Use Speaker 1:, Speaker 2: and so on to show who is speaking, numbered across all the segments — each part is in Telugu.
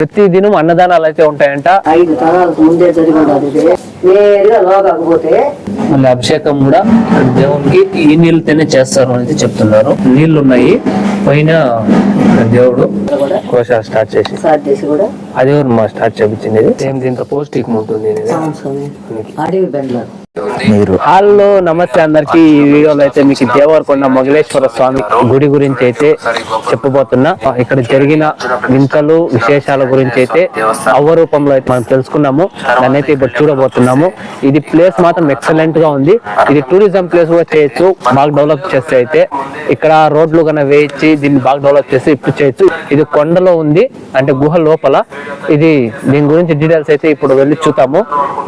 Speaker 1: ప్రతి దినం అన్నదానాలు అయితే ఉంటాయంట.
Speaker 2: ఐదు తరాలకు ముందే జరిగి నేరుగా లోకాకపోతే
Speaker 1: మళ్ళీ అభిషేకం కూడా దేవునికి ఈ నీళ్ళతోనే చేస్తారు అని చెప్తున్నారు. నీళ్ళు ఉన్నాయి పైన దేవుడు కోశాలు స్టార్ట్ చేసి. అది మా స్టార్ట్ చేపించింది. సేమ్ దీంతో పౌష్టికం ఉంటుంది
Speaker 3: మీరు.
Speaker 1: హలో నమస్తే అందరికి. ఈ వీడియోలో అయితే మీకు దేవరకొండ మొగలేశ్వర స్వామి గుడి గురించి అయితే చెప్పబోతున్నా. ఇక్కడ జరిగిన వింతలు విశేషాల గురించి అయితే అవ్వ రూపంలో అయితే మనం తెలుసుకున్నాము. దాన్ని అయితే ఇప్పుడు చూడబోతున్నాము. ఇది ప్లేస్ మాత్రం ఎక్సలెంట్ గా ఉంది. ఇది టూరిజం ప్లేస్ కూడా చేయొచ్చు. బాగా డెవలప్ చేస్తే అయితే ఇక్కడ రోడ్లు కన్నా వేయించి దీన్ని బాగా డెవలప్ చేసి ఇప్పుడు చేయొచ్చు. ఇది కొండలో ఉంది. అంటే గుహ లోపల. ఇది దీని గురించి డీటెయిల్స్ అయితే ఇప్పుడు వెళ్ళి చూద్దాము.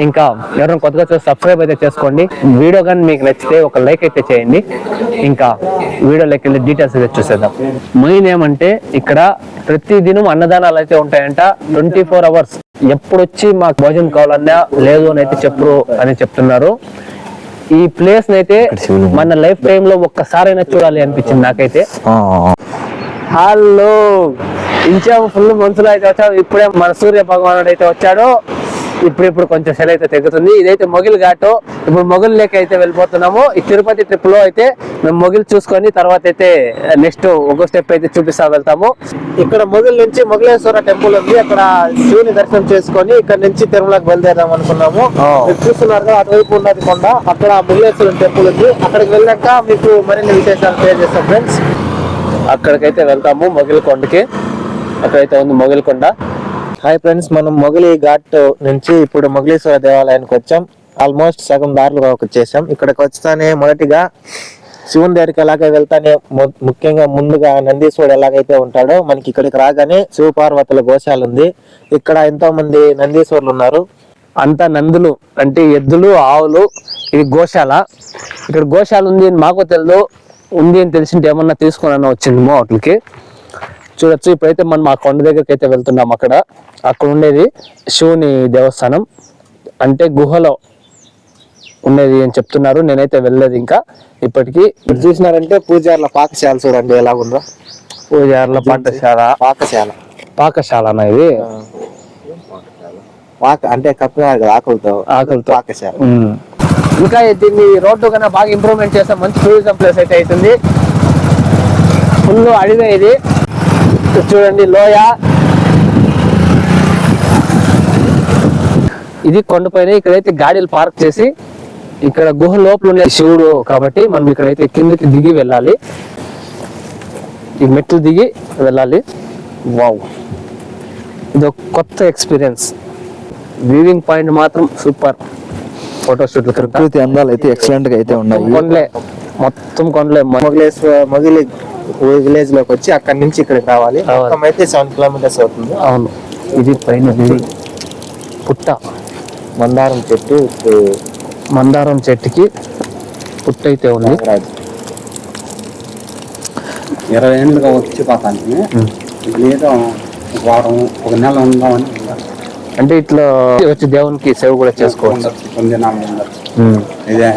Speaker 1: ఇంకా ఎవరైనా కొత్తగా చూస్తే సబ్స్క్రైబ్ అయితే చేసుకోండి. వీడియో కానీ మీకు నచ్చితే ఒక లైక్ అయితే చేయండి. ఇంకా వీడియోలోకి వెళ్ళి డీటెయిల్స్ అయితే చూసేద్దాం. మెయిన్ ఏమంటే ఇక్కడ ప్రతి దినం అన్నదానాలు అయితే ఉంటాయంట. ట్వంటీ ఫోర్ అవర్స్ ఎప్పుడు వచ్చి మాకు భోజనం కావాలన్నా లేదు అని అయితే చెప్పరు అని చెప్తున్నారు. ఈ ప్లేస్ అయితే మన లైఫ్ టైం లో ఒక్కసారైనా చూడాలి అనిపించింది నాకైతే. హలో ఇంచాము ఫుల్ మనసులో అయితే వచ్చాము ఇప్పుడే మన సూర్య భగవానుడు అయితే వచ్చాడు. ఇప్పుడు ఇప్పుడు కొంచెం సెల అయితే తెగుతుంది. ఇదైతే మొగిల్ ఘాటు. ఇప్పుడు మొగిల్ లేక అయితే వెళ్ళిపోతున్నాము. ఈ తిరుపతి ట్రిప్లో అయితే మేము మొగిల్ చూసుకొని తర్వాత అయితే నెక్స్ట్ ఒక స్టెప్ అయితే చూపిస్తా వెళ్తాము. ఇక్కడ మొగిల్ నుంచి మొగలేశ్వర టెంపుల్ ఉంది. అక్కడ శివుని దర్శనం చేసుకొని ఇక్కడ నుంచి తిరుమలకు బయలుదేరాం అనుకున్నాము. చూస్తున్నారు కదా, అటువైపు ఉన్నది కొండ. అక్కడ మొగలేశ్వరం టెంపుల్ ఉంది. అక్కడికి వెళ్ళాక మీకు మరిన్ని విశేషాలు షేర్ చేస్తాం ఫ్రెండ్స్ అక్కడికైతే వెళ్తాము మొగిలికొండకి అక్కడైతే ఉంది మొగిలికొండ హాయ్ ఫ్రెండ్స్ మనం మొగలి ఘాట్ నుంచి ఇప్పుడు మొగలేశ్వర దేవాలయానికి వచ్చాం. ఆల్మోస్ట్ సగం దారులు వచ్చేసాం ఇక్కడికి వస్తానే మొదటిగా శివుని దగ్గరికి ఎలాగ వెళ్తానే ము- ముఖ్యంగా ముందుగా నందీశ్వరుడు ఎలాగైతే ఉంటాడో మనకి ఇక్కడికి రాగానే శివపార్వతుల గోశాల ఉంది. ఇక్కడ ఎంతో మంది నందీశ్వరులు ఉన్నారు. అంతా నందులు అంటే ఎద్దులు ఆవులు ఇది గోశాల. ఇక్కడ గోశాల ఉంది అని మాకు తెలియదు. ఉంది అని తెలిసింటే ఏమన్నా తీసుకుని వచ్చిందేమో వాటికి. చూడొచ్చు. ఇప్పుడైతే మనం ఆ కొండ దగ్గరికి అయితే వెళ్తున్నాం అక్కడ. అక్కడ ఉండేది శివుని దేవస్థానం. అంటే గుహలో ఉండేది అని చెప్తున్నారు. నేనైతే వెళ్ళలేదు ఇంకా. ఇప్పటికీ
Speaker 3: మీరు చూసినారంటే పూజార్ల పాకశాల చూడండి ఎలా ఉందో
Speaker 1: పూజార్ల పాఠశాల.
Speaker 3: పాకశాల
Speaker 1: పాకశాల ఇది.
Speaker 3: పాక అంటే కప్పినారు కదా ఆకులతో.
Speaker 1: ఆకులతో.
Speaker 3: పాకశాల.
Speaker 1: ఇంకా దీన్ని రోడ్డు కన్నా బాగా ఇంప్రూవ్మెంట్ చేస్తే మంచి టూరిజం ప్లేస్ అయితే అవుతుంది. ఫుల్ అడివే ఇది. చూడండి లోయ. ఇది కొండపైన ఇక్కడైతే గాడీలు పార్క్ చేసి ఇక్కడ గుహ లోపల ఉండే శివుడు కాబట్టి మనం ఇక్కడైతే కిందకి దిగి వెళ్ళాలి. ఈ మెట్లు దిగి వెళ్ళాలి. వావ్. ఇది ఒక కొత్త ఎక్స్పీరియన్స్. వ్యూవింగ్ పాయింట్ మాత్రం సూపర్. ఫోటోషూట్లు
Speaker 3: ప్రకృతి అందాలు అయితే ఎక్సలెంట్గా అయితే ఉన్నాయి.
Speaker 1: కొండలే. మొత్తం కొండలే మ-
Speaker 3: మొగలేశ్వర మొగిలి విలేజ్లోకి వచ్చి అక్కడ నుంచి ఇక్కడికి రావాలి. మొత్తం అయితే సెవెన్ కిలోమీటర్స్ అవుతుంది.
Speaker 1: అవును. ఇది పైన పుట్ట
Speaker 3: మందారం చెట్టు
Speaker 1: మందారం చెట్టుకి పుట్ట అయితే ఉంది.
Speaker 4: ఇరవై ఏళ్ళుగా వచ్చి పోతాను ఏదో ఒక వారం ఒక నెల ఉందామని.
Speaker 1: అంటే ఇట్లా వచ్చి దేవునికి సేవ కూడా చేసుకోవచ్చు. ఉమ్.
Speaker 4: ఇదే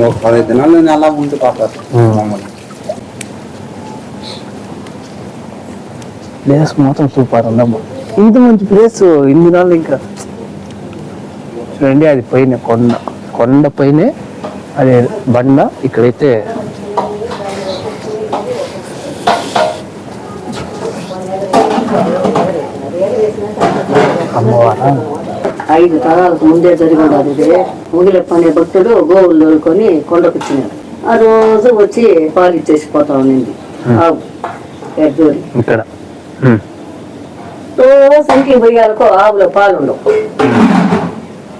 Speaker 4: ఒక పది దినాలు నెల ఉండిపోతారు
Speaker 1: ఉమ్.
Speaker 4: మామూలు
Speaker 1: ప్లేస్ మాత్రం సూపర్ ఉందమ్మా. ఇంత మంచి ప్లేస్ ఇన్ని నాళ్ళు ఇంకా. చూడండి అది పైన కొండ. కొండ పైనే అదే బండ ఇక్కడైతే
Speaker 2: ఐదు తరాలకు ముందే జరిగి ఉండాలి ఇది ముగిలప్ప అనే భక్తుడు గోవులు తోలుకొని కొండకొచ్చినాడు ఆ రోజు వచ్చి పాలు ఇచ్చేసి పోతా ఉండింది. ఆవు ఎద్దూరి. రోజు సంఖ్య పోయాలకో ఆవులో పాలు ఉండవు.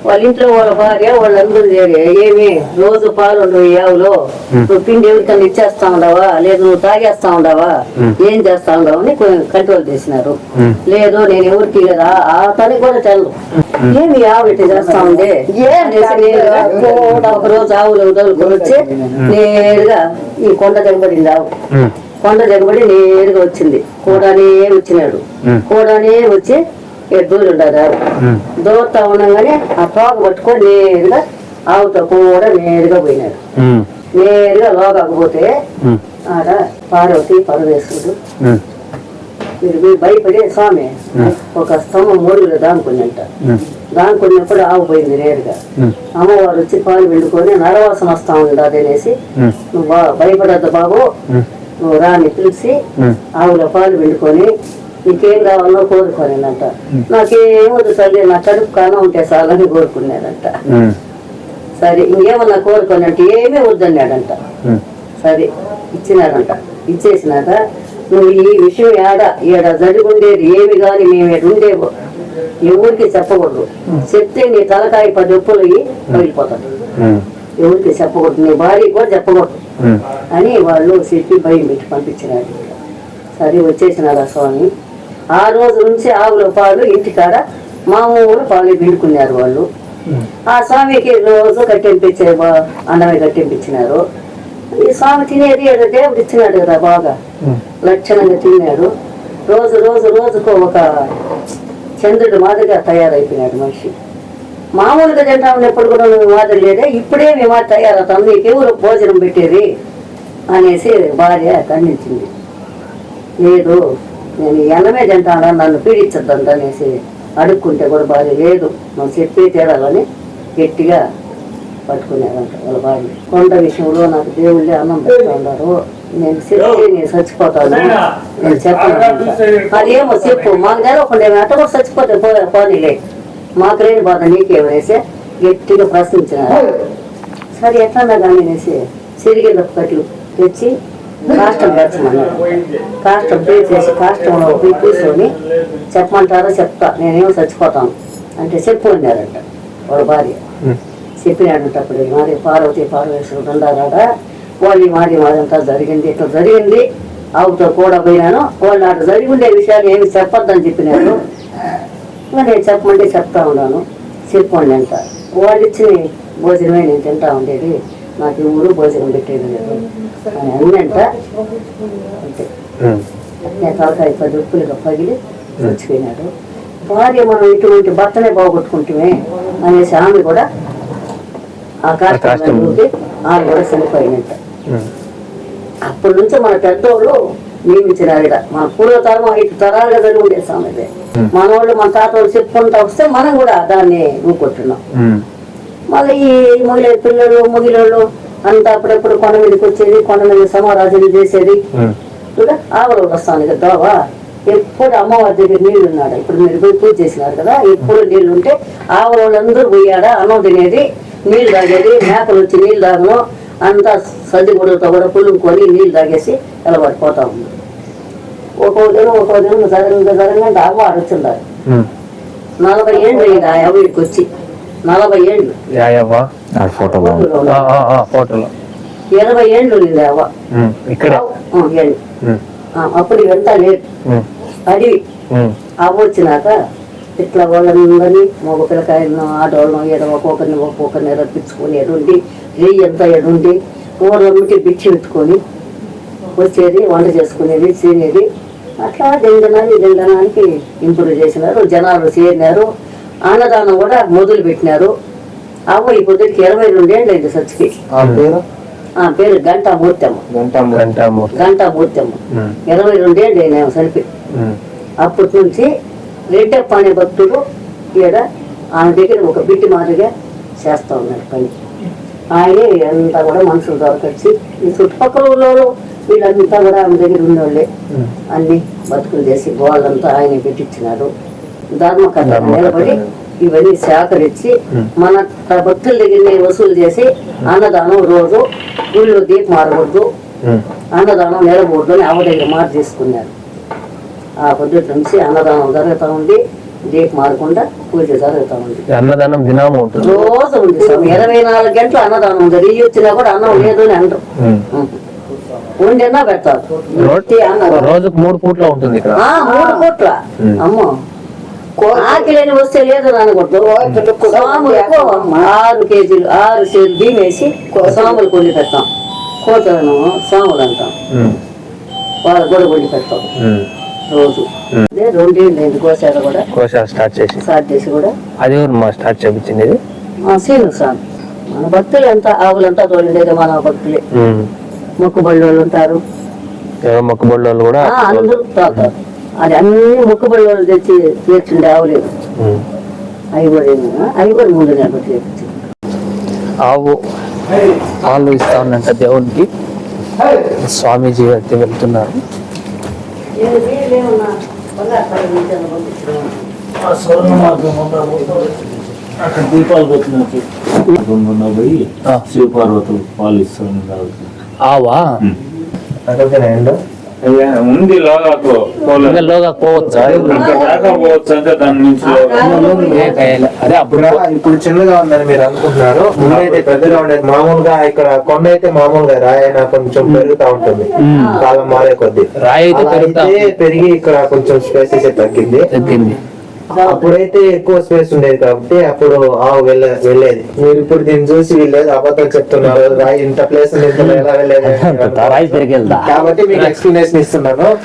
Speaker 2: వాళ్ళ ఇంట్లో వాళ్ళ భార్య వాళ్ళందరూ చేరి ఏమి రోజు పాలు ఉండవు ఈ ఆవులో. నువ్వు పిండి ఎవరికన్నా ఇచ్చేస్తా ఉండవా? లేదు నువ్వు తాగేస్తా ఉండవా? ఏం చేస్తా ఉండవు అని కంట్రోల్ చేసినారు. లేదు నేను ఎవరికి కదా ఆ తనకి కూడా తెలు ఏమి ఆవు ఇట్లా చేస్తా కూడా ఒక రోజు ఆవులు వదులుకొని వచ్చి నేరుగా ఈ కొండ దిగబడింది ఆవు. కొండ దిగబడి నేరుగా వచ్చింది. కూడానే వచ్చినాడు. కూడానే వచ్చి ఎద్దులు ఉండదు. దూరతా ఉండగానే ఆ తోక పట్టుకొని నేరుగా ఆవుతో కూడా నేరుగా పోయినాడు. నేరుగా లోకాకపోతే. ఆడ పార్వతి పరమేశ్వరుడు. మీరు పోయి భయపడే స్వామి ఒక స్తంభం మూడులో దానుకున్నట్ట దానుకున్నప్పుడు ఆవు పోయింది నేరుగా. అమ్మవారు వచ్చి పాలు పిండుకొని నరవాసన వస్తా ఉంది అదనేసి నువ్వు భయపడద్దు బాబు. నువ్వు రాని పిలిచి ఆవుల పాలు పిండుకొని నీకేం కావాలో కోరుకోనేనంట. నాకేం వద్దు తల్లి నా కడుపు కానం ఉంటే చాలని కోరుకున్నాడంట సరే ఇంకేమన్నా కోరుకోనంటే ఏమీ వద్దన్నాడంట సరే ఇచ్చినాడంట. ఇచ్చేసినాక నువ్వు ఈ విషయం ఏడ ఈడ జరుగుండేది ఏమి కానీ మేము ఉండేవో ఎవరికి చెప్పకూడదు. చెప్తే నీ తలకాయ పది అయ్యి పగిలిపోతాడు. ఎవరికి చెప్పకూడదు నీ భార్య కూడా చెప్పకూడదు. అని వాళ్ళు చెప్పి భయం పెట్టి పంపించినాడు సరే వచ్చేసినారు స్వామి? ఆ రోజు నుంచి ఆవుల పాలు ఇంటికాడ మామూలు పాలు పిండుకున్నారు వాళ్ళు. ఆ స్వామికి రోజు కట్టింపించే అన్నమే కట్టింపించినారు ఈ స్వామి తినేది ఏదో దేవుడు ఇచ్చినాడు కదా బాగా. లక్షణంగా తిన్నాడు. రోజు రోజు రోజుకు ఒక చంద్రుడు మాదిరిగా తయారైపోయినాడు మనిషి. మామూలుగా తింటా ఉన్నప్పుడు కూడా నువ్వు మాదిరి లేదే ఇప్పుడే మీ మాట తయారవుతాం నీకు ఎవరు భోజనం పెట్టేది? అనేసి భార్య ఖండించింది. లేదు నేను ఈ అన్నమే తింటాను నన్ను పీడించద్దంట అనేసి అడుక్కుంటే కూడా భార్య లేదు. నువ్వు చెప్పే తేడాలని గట్టిగా పట్టుకునేదంట వాళ్ళ భార్య. కొండ విషయంలో నాకు దేవుళ్ళే అన్నం పెడుతూ ఉన్నారు. నేను చెప్తే నేను చచ్చిపోతాను. నేను చెప్పను అదేమో చెప్పు. మాకు తెలవకుండా అట్ట కూడా చచ్చిపోతే పో పోనీలే. మాకు లేని బాధ నీకేమనేసి గట్టిగా ప్రశ్నించినారు. సరే ఎట్లన్నా కానీ అనేసి సిరిగిన కట్లు తెచ్చి కాష్టం పెంచమన్నారు కాష్టం పే చేసి కాష్టంలో పోయి కూర్చొని చెప్పమంటారో చెప్తా. నేనేమో చచ్చిపోతాను అంటే చెప్పు అన్నారంట వాళ్ళ భార్య. చెప్పినాడంట అప్పుడు మాది పార్వతి పార్వేశ్వరుడు ఉండారాడ వాళ్ళు మాది మాదంతా జరిగింది ఇట్లా జరిగింది. ఆవుతో కూడా పోయినాను. వాళ్ళు అటు జరిగి ఉండే విషయాలు ఏమి చెప్పొద్దని చెప్పినారు. ఇంకా నేను చెప్పమంటే చెప్తా ఉన్నాను. చెప్పండి అంట వాళ్ళు ఇచ్చిన భోజనమే నేను తింటా ఉండేది. నాకు ఈ ఊరు భోజనం పెట్టేది లేదు. అని అన్నంట అంతే. నేను తలకాయ పది ఉప్పులుగా పగిలి చచ్చిపోయినాడు. భార్య మనం ఇటువంటి భర్తనే బాగొట్టుకుంటుమే అనేసి ఆమె కూడా ఆ
Speaker 1: కాష్టం.
Speaker 2: కాష్టంలోకి ఆమె కూడా చనిపోయినట్ట. అప్పటి నుంచి మన పెద్దోళ్ళు నియమించినారు. మన పూర్వతరం ఐదు తరాలుగా జరిగి ఉండే సామెత. మన వాళ్ళు మన తాత వాళ్ళు చెప్పుకుంటా వస్తే మనం కూడా దాన్ని ఊకొట్టున్నాం మళ్ళీ ఈ మొగిలే పిల్లలు మొగిలోళ్ళు అంతా అప్పుడప్పుడు కొండ మీదకి వచ్చేది కొండ మీద సమారాజులు చేసేది. చూడ ఆవులు వస్తాను కదా దోవ ఎప్పుడు అమ్మవారి దగ్గర నీళ్ళు ఉన్నాడు ఇప్పుడు మీరు పోయి పూజ చేసినారు కదా ఎప్పుడు నీళ్ళు ఉంటే ఆవుల వాళ్ళందరూ పోయాడా? అన్నం తినేది నీళ్ళు తాగేది మేకలు వచ్చి నీళ్ళు తాగను అంతా సర్ది గుడ్డలతో కూడా పులుముకొని నీళ్ళు తాగేసి నిలబడిపోతా ఉంది. ఒక్కో దినం ఒక్కో దినం జరగంగా జరగంగా అమ్మవారు వచ్చిండారు. నలభై ఏళ్ళు అయింది ఆ అవిడికి వచ్చి. నలభై ఏళ్ళు.
Speaker 1: యాయవ్వా?
Speaker 3: ఫోటోలో
Speaker 1: ఫోటోలో
Speaker 2: ఇరవై ఏళ్ళు ఉంది అవ్వ
Speaker 1: ఇక్కడే?
Speaker 2: అప్పుడు ఇవంతా లేదు. అడవి అవ్వ వచ్చినాక ఇట్లా వాళ్ళందరినీ మగ పిల్లకాయలను ఆడవాళ్ళను ఏడ ఒక్కొక్కరిని ఒక్కొక్కరిని రప్పించుకొని ఎడుండి రెయ్యి అంతా ఎడుండి ఊర్లమ్మకి బిచ్చి పెట్టుకొని వచ్చేది వంట చేసుకునేది తినేది. అట్లా దిండనాన్ని దిండనానికి ఇంప్రూవ్ చేసినారు. జనాలు చేరినారు. అన్నదానం కూడా మొదలు పెట్టినారు. అవ్వ ఈ పొద్దుకి ఇరవై రెండేళ్ళు అయింది సచ్చికి
Speaker 3: ఆ పేరు?
Speaker 2: ఆ పేరు గంటా మూర్తమ్మ
Speaker 3: గంటమ్మ
Speaker 1: గంటామూర్తి
Speaker 2: గంటా మూర్తమ్మ ఇరవై రెండేళ్ళు అయినా చనిపోయి అప్పటి నుంచి రెడ్డప్ప అనే భక్తుడు ఈడ ఆమె దగ్గర ఒక బిడ్డి మాదిరిగా చేస్తా ఉన్నాడు పని. ఆయనే అంతా కూడా మనుషులు దొరకచ్చి ఈ చుట్టుపక్కల ఊళ్ళో వీళ్ళంతా కూడా ఆమె దగ్గర ఉన్నోళ్ళే. అన్ని బతుకులు చేసి గోళ్ళంతా ఆయన పెట్టించినాడు ధర్మకథ నిలబడి ఇవన్నీ సేకరించి మన భక్తుల దగ్గర వసూలు చేసి అన్నదానం రోజు ఊళ్ళో దీపం మారకూడదు అన్నదానం నిలబడదు అని ఆవిడ దగ్గర మాట తీసుకున్నారు ఆ పొద్దుటి నుంచి అన్నదానం జరుగుతూ ఉంది దీపం మారకుండా పూజ జరుగుతూ ఉంది.
Speaker 1: అన్నదానం దినాము
Speaker 2: రోజు ఉంది స్వామి. ఇరవై నాలుగు గంటలు అన్నదానం ఉంది. రెయ్యి వచ్చినా కూడా అన్నం లేదు అని అంటారు. వండినా పెడతారు.
Speaker 1: రోజుకు మూడు పూట్ల ఉంటుంది
Speaker 2: మూడు కోట్ల అమ్మో. ఆకిలేని వస్తే లేదు అనకూడదు సాములకు ఆరు కేజీలు ఆరు కేజీలు బియ్యం వేసి సాములు కొండి పెడతాం. కోతలను సాములు అంటాం. వాళ్ళకు కూడా కొండి పెడతాం. రోజు. రెండేళ్ళు కూడా.
Speaker 1: స్టార్ట్ చేసి.
Speaker 2: స్టార్ట్ చేసి కూడా.
Speaker 1: అది మా స్టార్ట్ చేపించింది?
Speaker 2: సీను స్వామి. మన భక్తులు అంతా ఆవులంతా తోలిండేది మన భక్తులే. మొక్కుబళ్ళు వాళ్ళు ఉంటారు.
Speaker 1: మొక్కబొళ్ళు వాళ్ళు కూడా
Speaker 2: అందరూ తాగుతారు. అది అన్ని మొక్కుబడి వాళ్ళు తెచ్చి తీర్చుండే ఆవులు. అవి కూడా అవి కూడా మూడు నెలలు
Speaker 1: ఆవు పాలు ఇస్తా ఉన్నంట దేవునికి. స్వామీజీ అయితే వెళ్తున్నారు.
Speaker 5: అక్కడ దీపాలు పెట్టిన పోయి. శివపార్వతులు పాలు ఇస్తాను
Speaker 1: ఆవా?
Speaker 5: ఉంది లోగాకు
Speaker 1: ఇంకా లోగా పోవచ్చా?
Speaker 5: అంటే దాని నుంచి
Speaker 1: అదే అప్పుడు
Speaker 3: ఇప్పుడు చిన్నగా ఉందని మీరు అనుకుంటున్నారు. ముందైతే పెద్దగా ఉండేది మామూలుగా ఇక్కడ కొండ అయితే మామూలుగా రాయన కొంచెం పెరుగుతా ఉంటుంది. కాలం మారే కొద్ది.
Speaker 1: రాయి
Speaker 3: పెరిగి ఇక్కడ కొంచెం స్పేస్ అయితే తగ్గింది.
Speaker 1: తగ్గింది.
Speaker 3: అప్పుడైతే ఎక్కువ స్పేస్ ఉండేది కాబట్టి అప్పుడు ఆవు వెళ్ళ వెళ్ళేది. మీరు ఇప్పుడు దీన్ని చూసి వీళ్ళు అబద్ధం చెప్తున్నారు. రాయి ఇంత ప్లేస్ ఎలా వెళ్ళేది? కాబట్టి మీకు ఎక్స్ప్లెనేషన్ ఇస్తున్నాను.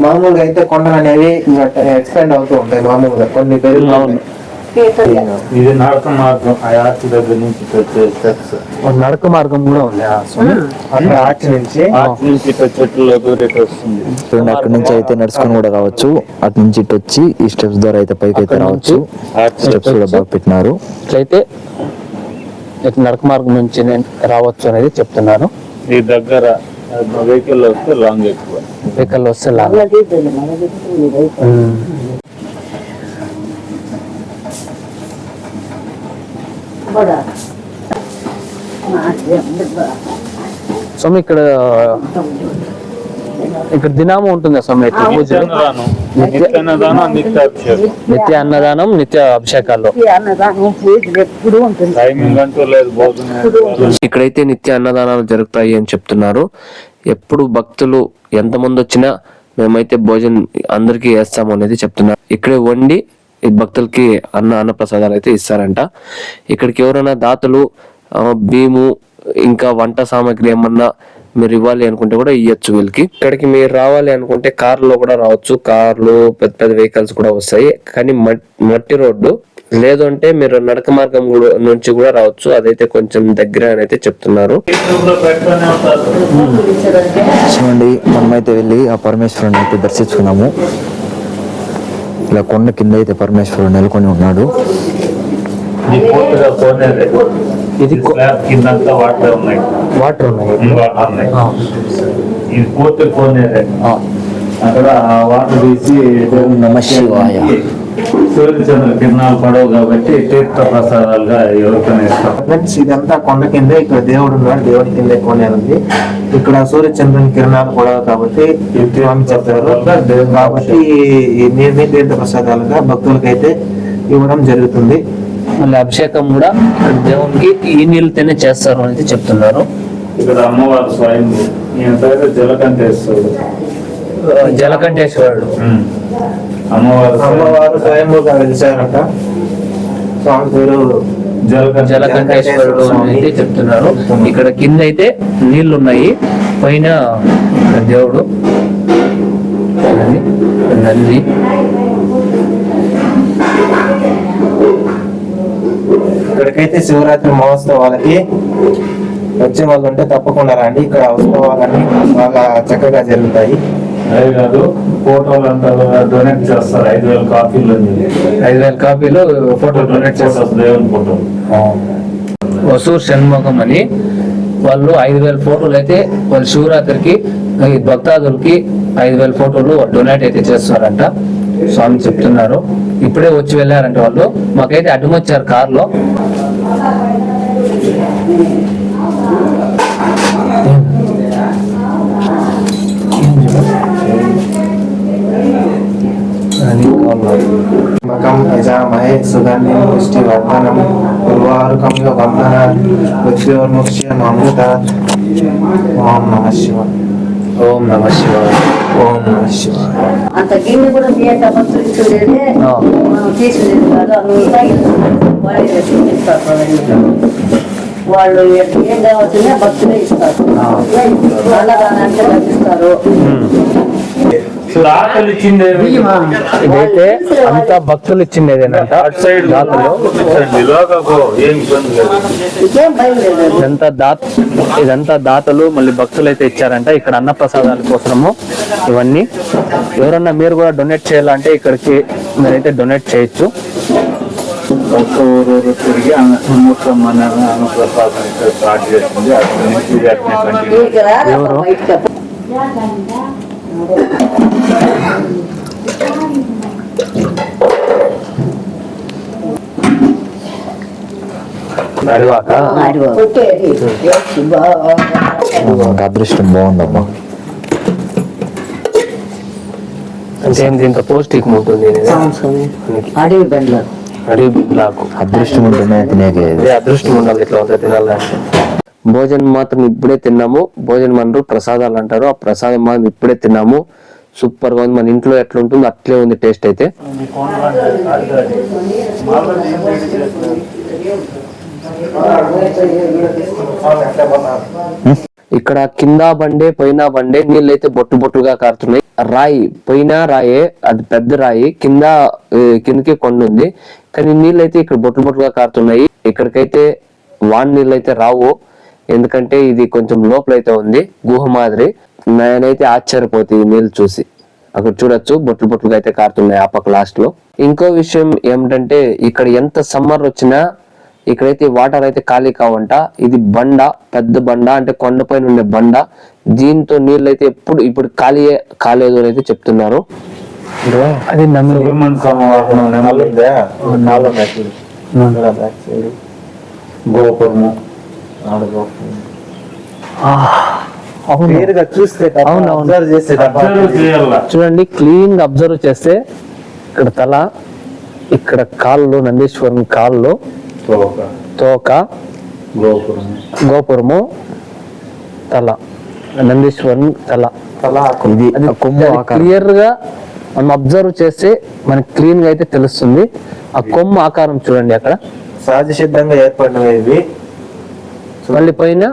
Speaker 3: మామూలుగా అయితే కొండలు అనేవి ఎక్స్పాండ్ అవుతూ ఉంటాయి మామూలుగా. కొన్ని పెరుగుతూ. ఉంటాయి.
Speaker 5: ఇది నడక మార్గం ఆ ఆర్చి దగ్గర నుంచి స్టెప్స్
Speaker 1: నడక మార్గం కూడా ఉంది.
Speaker 3: ఆర్చ్ నుంచి
Speaker 5: ఆర్చి నుంచి ఇట్లా చెట్లలోకి రేటు వస్తుంది.
Speaker 6: చూడండి అక్కడి నుంచి అయితే నడుచుకొని కూడా రావచ్చు. అటు నుంచి ఇటు వచ్చి ఈ స్టెప్స్ ద్వారా అయితే పైకి అయితే రావచ్చు.
Speaker 5: ఆర్చి
Speaker 6: స్టెప్స్ కూడా బాగా పెట్టినారు.
Speaker 1: ఇట్లయితే ఇట్లా నడక మార్గం నుంచి నేను రావచ్చు అనేది చెప్తున్నారు
Speaker 5: ఈ దగ్గర వెహికల్ వస్తే లాంగ్ ఎక్కువ.
Speaker 1: వెహికల్ వస్తే లాగా
Speaker 2: మళ్ళా తీద్దాం, మళ్ళా తీద్దాం, ఇది అయిపోయింది. బడా. మా దేవుడు బడా.
Speaker 1: స్వామి ఇక్కడ ఇక్కడ దినాము ఉంటుంది స్వామి
Speaker 5: నిత్యాభిషేకం
Speaker 1: నిత్య అన్నదానం. నిత్య అభిషేకాలు
Speaker 2: ఈ అన్నదానం పూజలు ఎప్పుడు ఉంటుంది.
Speaker 5: టైమింగ్ అంటూ లేదు భోజనం
Speaker 1: ఇక్కడైతే నిత్య అన్నదానాలు జరుగుతాయి అని చెప్తున్నారు. ఎప్పుడు భక్తులు ఎంతమంది వచ్చినా మేమైతే భోజనం అందరికీ వేస్తాము అనేది చెప్తున్నారు. ఇక్కడే వండి ఈ భక్తులకి అన్న అన్న ప్రసాదాలు అయితే ఇస్తారంట. ఇక్కడికి ఎవరైనా దాతలు భీము ఇంకా వంట సామాగ్రి ఏమన్నా మీరు ఇవ్వాలి అనుకుంటే కూడా ఇవ్వచ్చు వీళ్ళకి. ఇక్కడికి మీరు రావాలి అనుకుంటే కార్లో కూడా రావచ్చు. కార్లు పెద్ద పెద్ద వెహికల్స్ కూడా వస్తాయి. కానీ మట్టి రోడ్డు. లేదు అంటే మీరు నడక మార్గం కూడా- నుంచి కూడా రావచ్చు. అదైతే కొంచెం దగ్గర అని అయితే చెప్తున్నారు.
Speaker 6: చూడండి మనమైతే వెళ్ళి ఆ పరమేశ్వరుని అయితే దర్శించుకున్నాము. ఇలా కొండ కింద అయితే పరమేశ్వరుడు నెలకొని ఉన్నాడు.
Speaker 5: ఇది వాటర్ ఉన్నాయి.
Speaker 1: వాటర్ ఉన్నాయి. ఆ,
Speaker 5: ఇది పూర్తి కోనేరే. అక్కడ వాటర్ తీసి
Speaker 6: నమ శివాయ.
Speaker 5: సూర్యచంద్ర కిరణాలు పడవు కాబట్టి తీర్థ ప్రసాదాలుగా ఎవరికైనా ఇస్తాం.
Speaker 3: ఫ్రెండ్స్ ఇదంతా కొండ కింద ఇక్కడ దేవుడు ఉన్నాడు దేవుడి కింద కొనే ఉంది. ఇక్కడ సూర్య చంద్రుని కిరణాలు కూడా కాబట్టి స్వామి చెప్పారు. కాబట్టి ఈ నిర్ణయ తీర్థ ప్రసాదాలుగా భక్తులకైతే ఇవ్వడం జరుగుతుంది.
Speaker 1: మళ్ళీ అభిషేకం కూడా దేవునికి ఈ నీళ్ళతోనే చేస్తారు అనేది చెప్తున్నారు.
Speaker 5: ఇక్కడ అమ్మవారు స్వయం పేరు జలకంఠేశ్వరుడు. అమ్మవారు
Speaker 3: అమ్మవారు స్వయంభూగా వెలిసారంట స్వామి పేరు
Speaker 5: జలకంఠ
Speaker 1: జలకంఠేశ్వరుడు చెప్తున్నారు. ఇక్కడ కింద అయితే నీళ్ళు ఉన్నాయి పైన దేవుడు. నంది.
Speaker 3: ఇక్కడికైతే శివరాత్రి మహోత్సవాలకి వచ్చే వాళ్ళు ఉంటే తప్పకుండా రండి. ఇక్కడ ఉత్సవాలన్నీ బాగా చక్కగా జరుగుతాయి.
Speaker 5: అదే కాదు ఫోటోలు అంతా డొనేట్ చేస్తారు ఐదు వేల కాపీలు.
Speaker 1: ఐదు వేల కాపీలు ఫోటో డొనేట్ చేస్తారు.
Speaker 5: దేవుని ఫోటో
Speaker 1: వసూర్ షణ్ముఖం అని వాళ్ళు ఐదు వేల ఫోటోలు అయితే వాళ్ళు శివరాత్రికి భక్తాదులకి ఐదు వేల ఫోటోలు డొనేట్ అయితే చేస్తారంట స్వామి చెప్తున్నారు. ఇప్పుడే వచ్చి వెళ్ళారంట వాళ్ళు. మాకైతే అడ్డమొచ్చారు కార్లో.
Speaker 3: యజామహే సుగంధిం పుష్టివర్ధనం ఉర్వారుకమివ బంధన మృత్యోర్ముక్ష్య అమృత ఓం నమ శివాయ.
Speaker 1: ఓం నమ శివాయ.
Speaker 3: ఓం నమ శివాయ.
Speaker 2: అంత గిన్నె కూడా తీయట భక్తులు కాదు అంతా వాళ్ళే ఇస్తారు ఏం కావాల్సిందే భక్తులే ఇస్తారు. అన్నదానానికి లభిస్తారు
Speaker 1: ఇదైతే అంతా భక్తులు ఇచ్చిండేదేనంట
Speaker 5: అటు సైడ్
Speaker 1: దాతలు ఇదంతా దాత ఇదంతా దాతలు మళ్ళీ భక్తులు అయితే ఇచ్చారంట. ఇక్కడ అన్న ప్రసాదాల కోసము ఇవన్నీ. ఎవరన్నా మీరు కూడా డొనేట్ చేయాలంటే ఇక్కడికి మీరైతే డొనేట్ చేయొచ్చు.
Speaker 5: ఒక్క తిరిగి స్టార్ట్ చేసింది. అక్కడి నుంచి ఇది
Speaker 6: అదృష్టం బాగుందమ్మా.
Speaker 1: అంటే దీంట్లో పౌష్టికం ఉంటుంది.
Speaker 2: అడవి బండ్లు.
Speaker 1: అడవి బిడ్డలకు
Speaker 6: అదృష్టం ఉంటేనే తినేకే
Speaker 1: అదే అదృష్టం ఉండాలి ఇట్లా ఉంటే తినాలంటే భోజనం మాత్రం ఇప్పుడే తిన్నాము. భోజనం అనరు ప్రసాదాలు అంటారు. ఆ ప్రసాదం మాత్రం ఇప్పుడే తిన్నాము. సూపర్గా ఉంది. మన ఇంట్లో ఎట్లా ఉంటుందో అట్లే ఉంది టేస్ట్ అయితే. ఇక్కడ కింద బండే పైన బండే నీళ్ళు అయితే బొట్టు బొట్టుగా కారుతున్నాయి. రాయి పైన రాయే అది పెద్ద రాయి కింద కిందకి కొండ ఉంది. కానీ నీళ్ళు అయితే ఇక్కడ బొట్టు బొట్టుగా కారుతున్నాయి. ఇక్కడికైతే వాన్ నీళ్ళు అయితే రావు. ఎందుకంటే ఇది కొంచెం లోపలైతే ఉంది గుహ మాదిరి. నేనైతే ఆశ్చర్యపోతుంది ఈ నీళ్ళు చూసి. అక్కడ చూడొచ్చు బొట్లు బొట్లుగా అయితే కారుతున్నాయి ఆ పక్క లాస్ట్లో. ఇంకో విషయం ఏమిటంటే ఇక్కడ ఎంత సమ్మర్ వచ్చినా ఇక్కడైతే వాటర్ అయితే ఖాళీ కావంట. ఇది బండ పెద్ద బండ అంటే కొండపైన ఉండే బండ. దీంతో నీళ్ళు అయితే ఎప్పుడు ఇప్పుడు ఖాళీ కాలేదు అని అయితే చెప్తున్నారు. అది
Speaker 5: గోపురము
Speaker 1: చూడండి క్లీన్గా అబ్జర్వ్ చేస్తే ఇక్కడ తల ఇక్కడ కాళ్ళు నందీశ్వరుని కాళ్ళు
Speaker 5: తోక.
Speaker 1: తోక
Speaker 5: గోపురం.
Speaker 1: గోపురము తల నందీశ్వరుని తల.
Speaker 3: తల
Speaker 1: అది
Speaker 6: కొమ్ము ఆకారం.
Speaker 1: క్లియర్గా మనం అబ్జర్వ్ చేస్తే మనకి క్లీన్గా అయితే తెలుస్తుంది. ఆ కొమ్ము ఆకారం చూడండి అక్కడ.
Speaker 3: సహజ సిద్ధంగా ఏర్పడినవి ఇవి
Speaker 1: మళ్ళీ పైన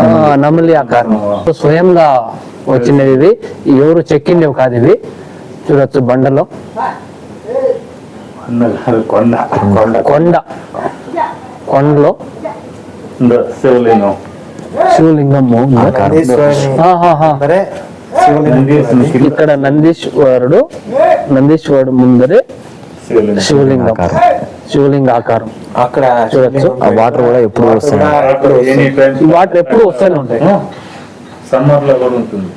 Speaker 1: ఆ, నమలి ఆకారం. స్వయంగా వచ్చినవి ఇవి. ఎవరు చెక్కిండేవి కాదు ఇవి. చూడొచ్చు బండలో.
Speaker 5: కొండ కొండ.
Speaker 1: కొండ. కొండలో.
Speaker 5: శివలింగం. కింద
Speaker 1: ఇక్కడ నందీశ్వరుడు నందీశ్వరుడు ముందరే
Speaker 5: శివలింగం.
Speaker 1: శివలింగం ఆకారం.
Speaker 3: అక్కడ
Speaker 1: చూడొచ్చు.
Speaker 6: ఆ వాటర్ కూడా ఎప్పుడు
Speaker 1: ఈ వాటర్ ఎప్పుడు వస్తూనే ఉంటాయి.
Speaker 5: సమ్మర్లో కూడా ఉంటుంది.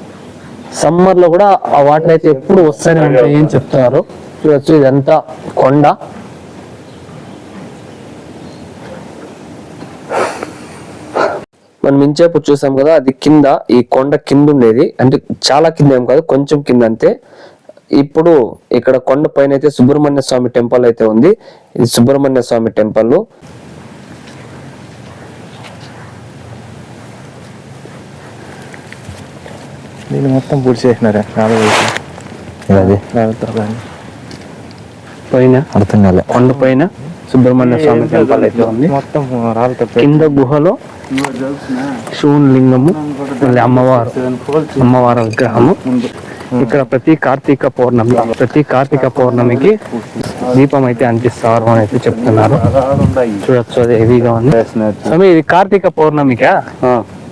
Speaker 1: సమ్మర్లో కూడా ఆ వాటర్ అయితే ఎప్పుడు వస్తూనే ఉంటాయి అని చెప్తున్నారు. చూడొచ్చు ఇదంతా కొండ. మనం ఇంచేపు చూసాం కదా అది కింద ఈ కొండ కింద ఉండేది. అంటే చాలా కింద ఏం కాదు కొంచెం కింద అంతే ఇప్పుడు ఇక్కడ కొండ పైన అయితే సుబ్రహ్మణ్య స్వామి టెంపుల్ అయితే ఉంది. ఇది సుబ్రహ్మణ్య స్వామి టెంపుల్.
Speaker 3: దీన్ని మొత్తం పూర్తి చేసినారా? నాలుగు
Speaker 1: పైన?
Speaker 6: అర్థం కాలే.
Speaker 1: కొండ పైన సుబ్రహ్మణ్య స్వామి టెంపుల్ అయితే ఉంది.
Speaker 3: మొత్తం రాళ్ళతో
Speaker 1: కింద గుహలో శివుని లింగము అమ్మవారు. అమ్మవారి విగ్రహము. ఇక్కడ ప్రతి కార్తీక పౌర్ణమి ప్రతి కార్తీక పౌర్ణమికి దీపం అయితే అంటిస్తారు అని అయితే చెప్తున్నారు. చూడొచ్చు అది హెవీగా ఉంది. స్వామి ఇది కార్తీక పౌర్ణమికా?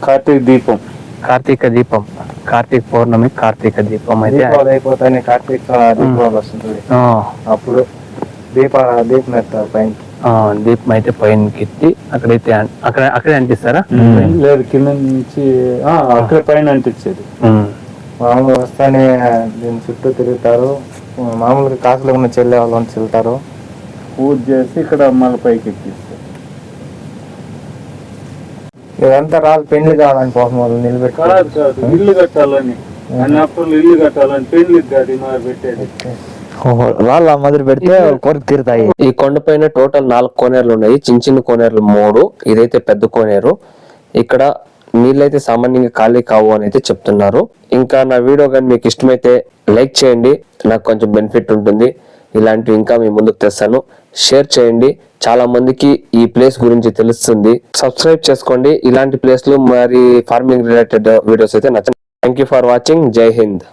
Speaker 5: కార్తీక దీపం.
Speaker 1: కార్తీక దీపం. కార్తీక పౌర్ణమి కార్తీక దీపం అయితే.
Speaker 3: అయిపోతానే కార్తీక దీపావళి వస్తుంది
Speaker 1: ఆ,
Speaker 3: అప్పుడు దీప దీపం ఎత్తారు పైన.
Speaker 1: ఆ, దీపం అయితే పైనకి ఎత్తి అక్కడైతే అక్కడ అక్కడే అంటిస్తారా?
Speaker 5: లేదు కింద నుంచి ఆ, అక్కడ పైన అంటించేది.
Speaker 1: ఉమ్.
Speaker 3: మామూలుగా వస్తానే దీని చుట్టూ తిరుగుతారు. మామూలుగా కాసులో ఉన్న చెల్లె వాళ్ళు చెల్తారు
Speaker 5: పూజ చేసి ఇక్కడ మళ్ళీ పైకి ఎక్కిస్తారు.
Speaker 3: ఇదంతా రాళ్ళు పెళ్ళి కావాలని పాపం వాళ్ళు నిలబెట్టారు
Speaker 5: కాదు ఇల్లు కట్టాలని. అన్నప్పుడు ఇల్లు కట్టాలని పెళ్ళికి కాదు మరి పెట్టేది.
Speaker 6: ఓహో, రాళ్ళ మొదలు పెడితే కోరిక తీరుతాయి.
Speaker 1: ఈ కొండపైన టోటల్ నాలుగు కోనేరులు ఉన్నాయి. చిన్న చిన్న కోనేరులు మూడు ఇదైతే పెద్ద కోనేరు. ఇక్కడ నీళ్ళైతే సామాన్యంగా ఖాళీ కావు అని అయితే చెప్తున్నారు. ఇంకా నా వీడియో కానీ మీకు ఇష్టమైతే లైక్ చేయండి. నాకు కొంచెం బెనిఫిట్ ఉంటుంది. ఇలాంటివి ఇంకా మీ ముందుకు తెస్తాను. షేర్ చేయండి. చాలా మందికి ఈ ప్లేస్ గురించి తెలుస్తుంది. సబ్స్క్రైబ్ చేసుకోండి. ఇలాంటి ప్లేస్లు మరి ఫార్మింగ్ రిలేటెడ్ వీడియోస్ అయితే నచ్చండి థ్యాంక్ యూ ఫర్ వాచింగ్ జై హింద్.